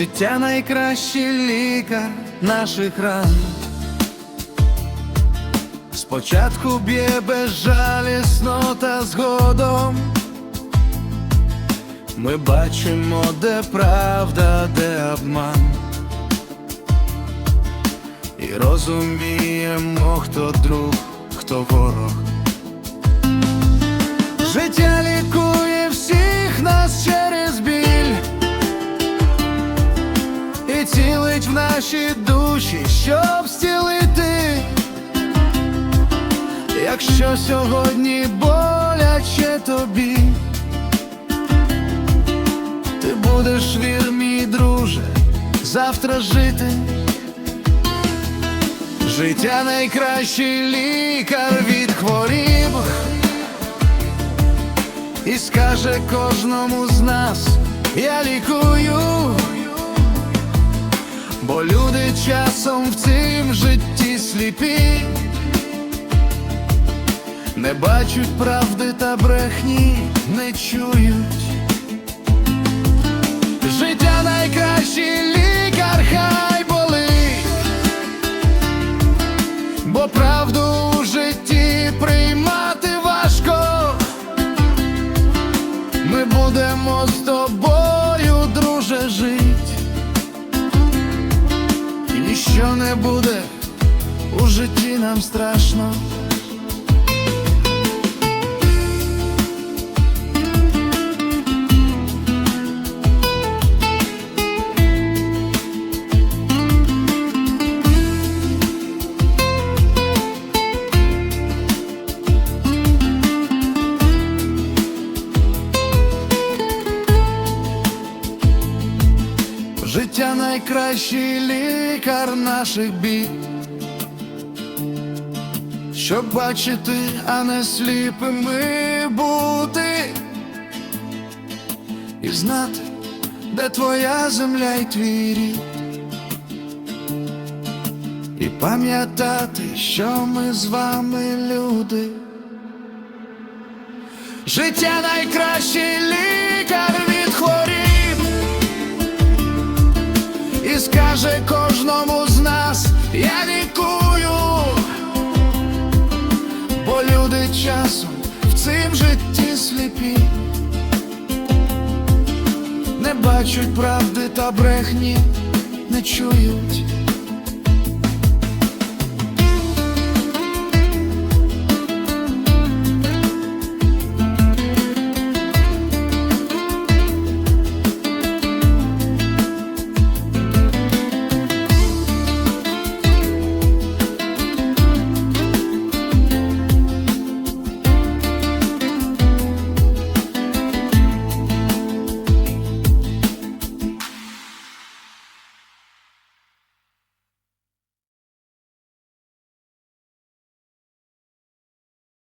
Життя найкращий лікар наших ран. Спочатку б'є безжалісно та згодом. Ми бачимо, де правда, де обман. І розуміємо, хто друг, хто ворог. Життя і в наші душі, щоб зцілити. Якщо сьогодні боляче тобі, ти будеш вір, мій друже, завтра жити. Життя найкращий лікар від хворіб і скаже кожному з нас я лікую, часом в цім житті сліпі, не бачать правди та брехні, не чують. Життя найкращий лікар, хай болить, бо правду у житті приймати важко. Ми будемо з тобою, друже, жить, ніщо не буде у житті нам страшно. Життя найкращий лікар наших бід, щоб бачити, а не сліпими бути, і знати, де твоя земля й твій рід, і пам'ятати, що ми з вами люди. Життя найкращий бачать правди та брехні, не чують.